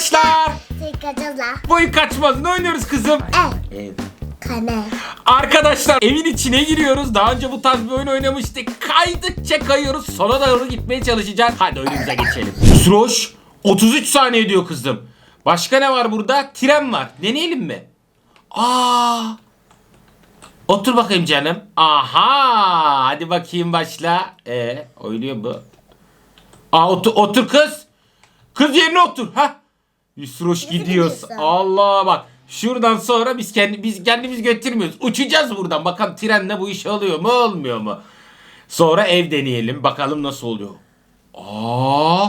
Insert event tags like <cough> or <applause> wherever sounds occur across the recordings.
Arkadaşlar Sıkıcıla. boyu kaçmaz. Ne oynuyoruz kızım? Ev. Ev. Kane. Arkadaşlar evin içine giriyoruz. Daha önce bu tarz bir oyun oynamıştık. Kaydıkça kayıyoruz. Sona doğru gitmeye çalışacağız. Hadi oyunumuza geçelim. Sroş 33 saniye diyor kızım. Başka ne var burada? Tren var. Deneyelim mi? Aa! Otur bakayım canım. Aha! Hadi bakayım başla. E oynuyor bu. Aa otur, otur kız. Kız yerine otur. Ha? Yusroş gidiyoruz. gidiyorsun? Allah bak. Şuradan sonra biz kendi biz kendimiz götürmüyoruz. Uçacağız buradan. Bakalım trenle bu iş oluyor mu olmuyor mu? Sonra ev deneyelim. Bakalım nasıl oluyor. Aa!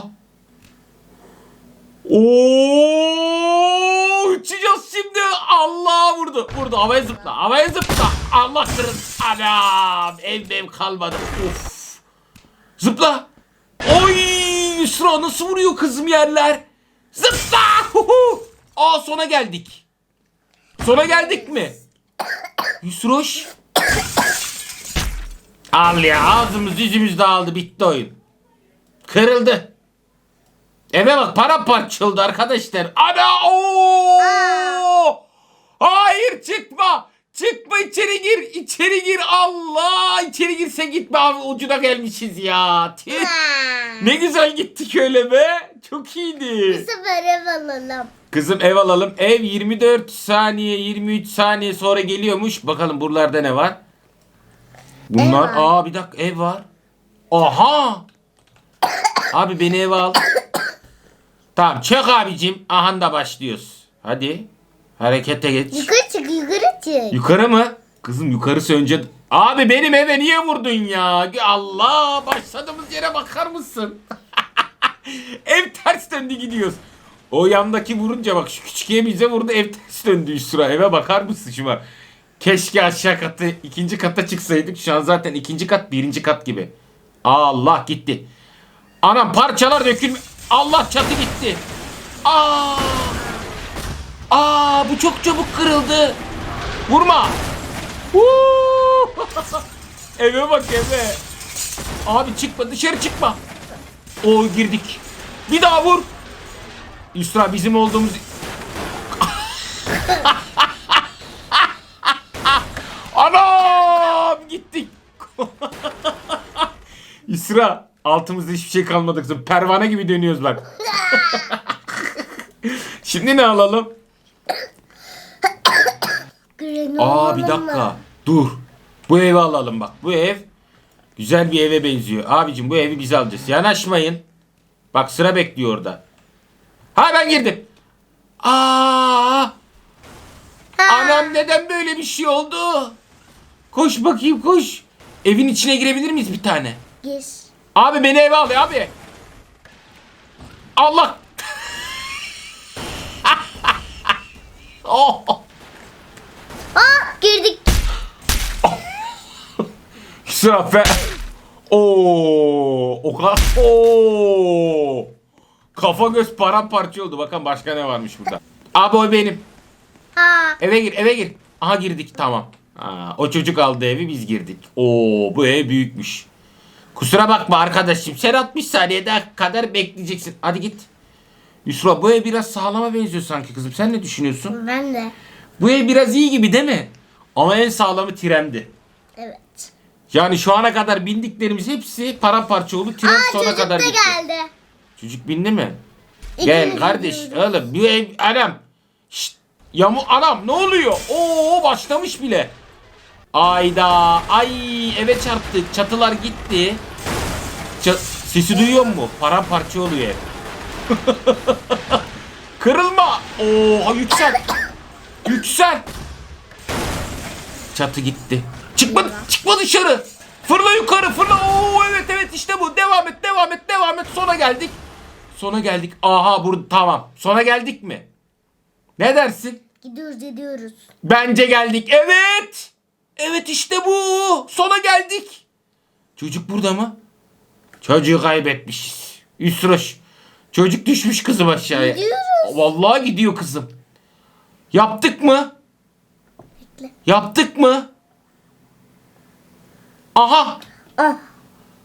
Oo! Uçacağız şimdi. Allah vurdu. Vurdu. Havaya zıpla. Havaya zıpla. Allah kırın. Anam. Ev ev kalmadı. Of. Zıpla. Oy! Yusra nasıl vuruyor kızım yerler? Zıpla. Huhu. Aa sona geldik. Sona geldik mi? Yusroş. Al ya ağzımız yüzümüz dağıldı bitti oyun. Kırıldı. Eve bak paramparça oldu arkadaşlar. Ana ooo! Hayır çıkma. Çıkma içeri gir. içeri gir. Allah içeri girse gitme abi ucuna gelmişiz ya. Tüh. Ne güzel gittik öyle be. Çok iyiydi. Sıfır ev alalım. Kızım ev alalım. Ev 24 saniye 23 saniye sonra geliyormuş. Bakalım buralarda ne var? Bunlar Ev var. aa bir dakika ev var. Aha! Abi beni eve al. tamam çök abicim. Aha da başlıyoruz. Hadi. Harekete geç. Yukarı çık yukarı çık. Yukarı mı? Kızım yukarısı önce... Abi benim eve niye vurdun ya? Allah başladığımız yere bakar mısın? <laughs> ev ters döndü gidiyoruz. O yandaki vurunca bak şu küçük ev bize vurdu ev ters döndü üstüne. Eve bakar mısın şuna? Keşke aşağı katı ikinci kata çıksaydık. Şu an zaten ikinci kat birinci kat gibi. Allah gitti. Anam parçalar dökülme. Allah çatı gitti. Aa! Aa bu çok çabuk kırıldı. Vurma. <laughs> Eve bak eve. Abi çıkma dışarı çıkma. O girdik. Bir daha vur. Yusra bizim olduğumuz... <laughs> Anam gittik. <laughs> Yusra altımızda hiçbir şey kalmadı kızım. Pervane gibi dönüyoruz bak. Şimdi ne alalım? Grenoble Aa bir dakika. mı? Dur. Bu evi alalım bak. Bu ev güzel bir eve benziyor. Abicim bu evi biz alacağız. Yanaşmayın. Bak sıra bekliyor orada. Ha ben girdim. Aa! Anam neden böyle bir şey oldu? Koş bakayım koş. Evin içine girebilir miyiz bir tane? Gir. Abi beni eve al ya abi. Allah. <laughs> oh. Aa girdik. Fe. Oo, o kadar. Oo. Kafa göz paramparça oldu. Bakın başka ne varmış burada. Abi o benim. Aa. Eve gir, eve gir. Aha girdik tamam. Aa, o çocuk aldı evi biz girdik. Oo, bu ev büyükmüş. Kusura bakma arkadaşım. Sen 60 saniyede kadar bekleyeceksin. Hadi git. Yusra bu ev biraz sağlama benziyor sanki kızım. Sen ne düşünüyorsun? Ben de. Bu ev biraz iyi gibi değil mi? Ama en sağlamı trendi. Evet. Yani şu ana kadar bindiklerimiz hepsi paramparça oldu. Tren Aa sona çocuk kadar da gitti. geldi. Çocuk bindi mi? İkimiz Gel kardeş gidiyoruz. oğlum bu ev anam. Şşt, yamu anam ne oluyor? Oo başlamış bile. Ayda ay eve çarptık çatılar gitti. Ça- sesi duyuyor mu? Paramparça oluyor ev. <laughs> Kırılma. Oo yüksel. Yüksel. Çatı gitti. Çıkma çıkma dışarı. Fırla yukarı fırla. Oo evet evet işte bu. Devam et devam et devam et. Sona geldik. Sona geldik. Aha burada tamam. Sona geldik mi? Ne dersin? Gidiyoruz gidiyoruz. Bence geldik. Evet. Evet işte bu. Sona geldik. Çocuk burada mı? Çocuğu kaybetmişiz. Üsroş. Çocuk düşmüş kızım aşağıya. Gidiyoruz. Vallahi gidiyor kızım. Yaptık mı? Bekle. Yaptık mı? Aha! Ah.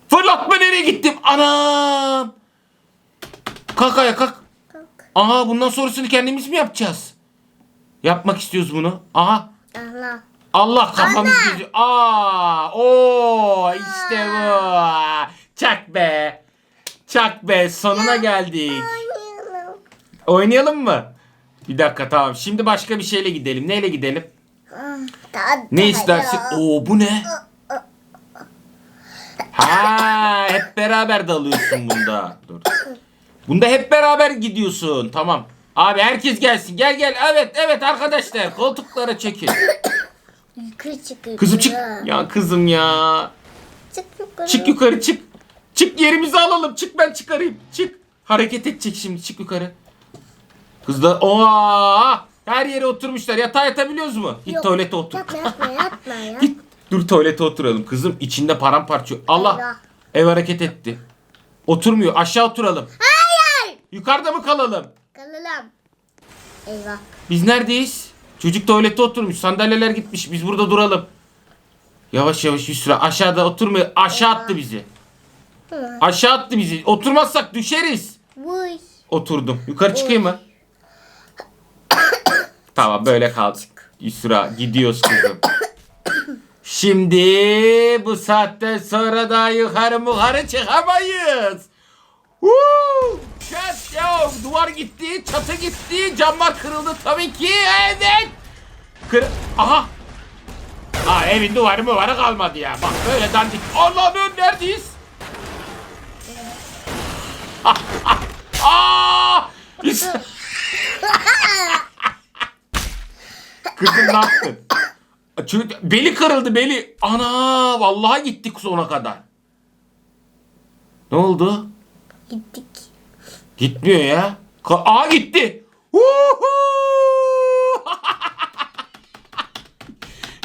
Fırlatma nereye gittim? Anam! Kalk ayağa kalk. Kalk. Aha bundan sonrasını kendimiz mi yapacağız? Yapmak istiyoruz bunu. Aha. Allah. Allah kafamız Ana. gözü. Aa, o işte bu. Çak be. Çak be. Sonuna geldik. Oynayalım. Mı? Bir dakika tamam. Şimdi başka bir şeyle gidelim. Neyle gidelim? Tadı Ne istersin? Oo bu ne? Ha, hep beraber dalıyorsun bunda. Dur. Bunda hep beraber gidiyorsun. Tamam. Abi herkes gelsin. Gel gel. Evet evet arkadaşlar. Koltuklara çekin. Yukarı çık. Kızım çık. Ya kızım ya. Çık yukarı. Çık yukarı çık. Çık yerimizi alalım. Çık ben çıkarayım. Çık. Hareket edecek şimdi. Çık yukarı. Kızlar. Oha! Her yere oturmuşlar. Yatağa yatabiliyoruz mu? Git Yok. tuvalete otur. Yapma yapma <laughs> yapma ya. Git. Dur tuvalete oturalım. Kızım içinde paramparça. Allah. Ev hareket etti. Oturmuyor. Aşağı oturalım. Hayır. Yukarıda mı kalalım? Kalalım. Eyvah. Biz neredeyiz? Çocuk tuvalette oturmuş. Sandalyeler gitmiş. Biz burada duralım. Yavaş yavaş Yusra. Aşağıda oturmuyor. Aşağı attı bizi. Hı. Aşağı attı bizi. Oturmazsak düşeriz. Vuy. Oturdum. Yukarı çıkayım mı? <coughs> tamam böyle kaldık. Yusra gidiyoruz kızım. Şimdi bu saatten sonra da yukarı mukarı çıkamayız. Woo! Çat ya duvar gitti, çatı gitti, camlar kırıldı tabii ki. Evet. Kır Aha. Aa evin duvarı muvarı kalmadı ya. Bak böyle dandik. Allah'ım neredeyiz? <laughs> Aa! Yusra- <laughs> Kızım ne yaptın? Çocuk- Beli kırıldı beli. Ana vallahi gittik sona kadar. Ne oldu? Gittik. Gitmiyor ya. Ka- Aa gitti. <laughs>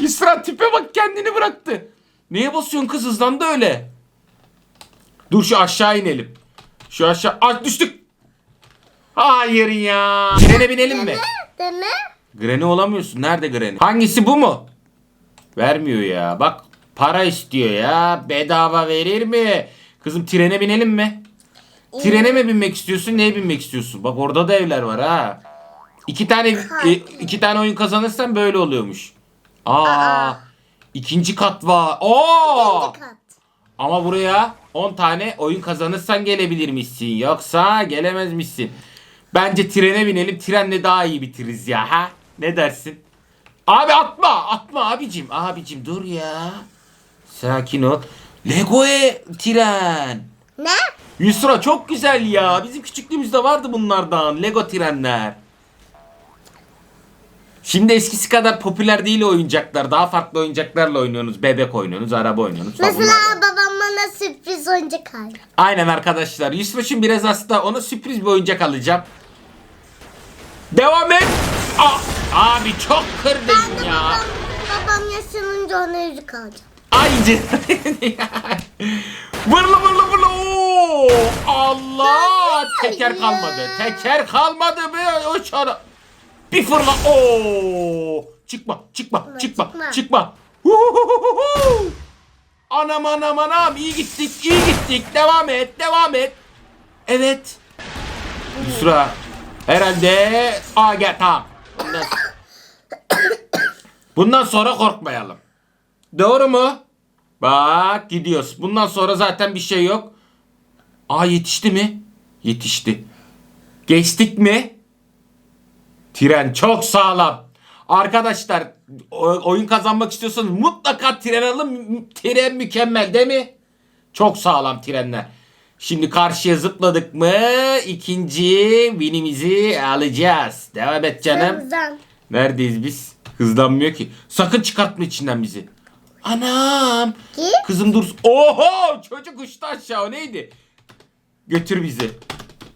İsra tipe bak kendini bıraktı. Neye basıyorsun kız hızlandı öyle. Dur şu aşağı inelim. Şu aşağı. Aa düştük. Hayır ya. Trene binelim mi? Deme. Granny olamıyorsun. Nerede Granny? Hangisi bu mu? Vermiyor ya. Bak para istiyor ya. Bedava verir mi? Kızım trene binelim mi? Trene mi binmek istiyorsun? Neye binmek istiyorsun? Bak orada da evler var ha. İki tane e, iki tane oyun kazanırsan böyle oluyormuş. Aa, Aa. ikinci kat var. Oo! Kat. Ama buraya 10 tane oyun kazanırsan gelebilirmişsin. Yoksa gelemezmişsin. Bence trene binelim. Trenle daha iyi bitiririz ya. Ha? Ne dersin? Abi atma. Atma abicim. Abicim dur ya. Sakin ol. Lego'ye tren. Ne? Yusra çok güzel ya. Bizim küçüklüğümüzde vardı bunlardan. Lego trenler. Şimdi eskisi kadar popüler değil oyuncaklar. Daha farklı oyuncaklarla oynuyorsunuz. Bebek oynuyorsunuz, araba oynuyorsunuz. Mesela babam bana sürpriz oyuncak aldı. Aynen arkadaşlar. Yusuf'un biraz hasta. Ona sürpriz bir oyuncak alacağım. Devam et. Aa, abi çok kırdın ya. Babam, babam yaşlanınca ona yüzük alacağım. Ay. Vırla vırla vırla. Oo, Allah. Teker kalmadı. Teker kalmadı. Bir uçara. Bir fırla. Oo. Çıkma, çıkma, çıkma, çıkma. çıkma. Anam anam anam. İyi gittik, iyi gittik. Devam et, devam et. Evet. Yusra. Herhalde. Aa gel tamam. Bundan, Bundan sonra korkmayalım. Doğru mu? Bak gidiyoruz. Bundan sonra zaten bir şey yok. Aa yetişti mi? Yetişti. Geçtik mi? Tren çok sağlam. Arkadaşlar oyun kazanmak istiyorsanız mutlaka tren alın. Tren mükemmel değil mi? Çok sağlam trenler. Şimdi karşıya zıpladık mı ikinci winimizi alacağız. Devam et canım. Hızlan. Neredeyiz biz? Hızlanmıyor ki. Sakın çıkartma içinden bizi. Anam. Git. Kızım dur. Oho! Çocuk uçtu aşağı. O neydi? Götür bizi.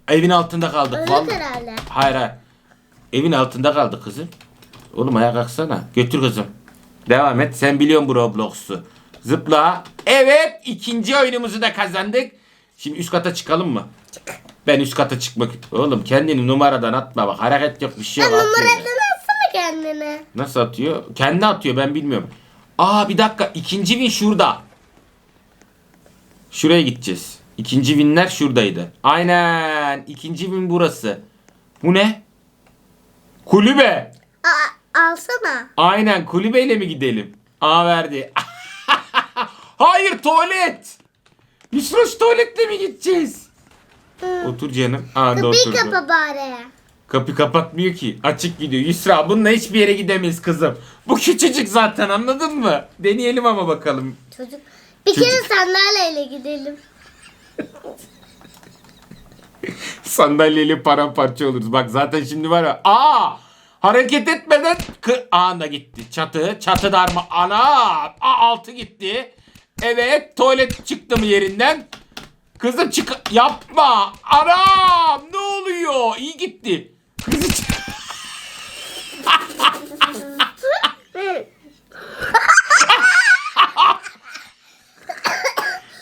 Evin altında kaldık. Öyle Vallahi. herhalde. Hayır hayır. Evin altında kaldık kızım. Oğlum ayağa kalksana. Götür kızım. Devam et. Sen biliyorsun bu Roblox'u. Zıpla. Evet. ikinci oyunumuzu da kazandık. Şimdi üst kata çıkalım mı? Ben üst kata çıkmak... Oğlum kendini numaradan atma bak. Hareket yok bir şey yok. Numaradan atsana kendini. Nasıl atıyor? Kendi atıyor ben bilmiyorum. Aa bir dakika ikinci win şurada. Şuraya gideceğiz. İkinci winler şuradaydı. Aynen. ikinci win burası. Bu ne? Kulübe. Aa, alsana. Aynen kulübeyle mi gidelim? Aa verdi. <laughs> Hayır tuvalet. Yusuf tuvaletle mi gideceğiz? Otur canım. Aa da Kapıyı oturdu. kapa bari. Kapı kapatmıyor ki. Açık gidiyor. Yusra bununla hiçbir yere gidemeyiz kızım. Bu küçücük zaten anladın mı? Deneyelim ama bakalım. Çocuk. Bir Çocuk. kere sandalyeyle gidelim. <laughs> Sandalyeyle paramparça oluruz. Bak zaten şimdi var ya. Aa! Hareket etmeden kı anda gitti. Çatı, çatı darma. Ana! Aa, altı gitti. Evet, tuvalet çıktı mı yerinden? Kızım çık yapma. Anam! Ne oluyor? İyi gitti. Kızı çık- <laughs>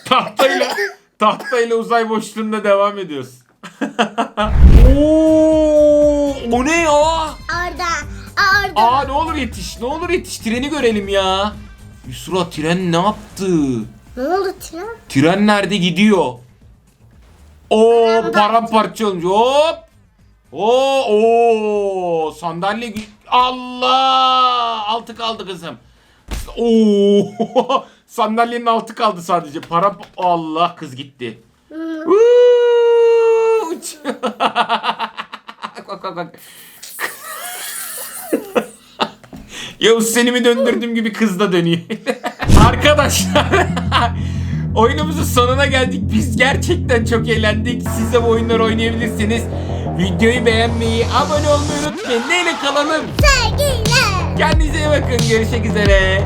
tahtayla tahtayla uzay boşluğunda devam ediyoruz. <laughs> Oo, o ne ya? Orada. Orada. Aa ne olur yetiş, ne olur yetiş. Treni görelim ya. Yusra tren ne yaptı? Ne oldu tren? Tren nerede gidiyor? Oo Paramparça. olmuş. Hop. Oo, oo sandalye Allah! Altı kaldı kızım. Oo! <laughs> Sandalyenin altı kaldı sadece. Para Allah kız gitti. <laughs> Bak bak bak. Yavuz seni mi döndürdüğüm gibi kız da dönüyor. <laughs> Arkadaşlar <laughs> oyunumuzun sonuna geldik. Biz gerçekten çok eğlendik. Siz de bu oyunları oynayabilirsiniz. Videoyu beğenmeyi, abone olmayı unutmayın. Neyle kalalım? Sevgiler. Kendinize iyi bakın. Görüşmek üzere.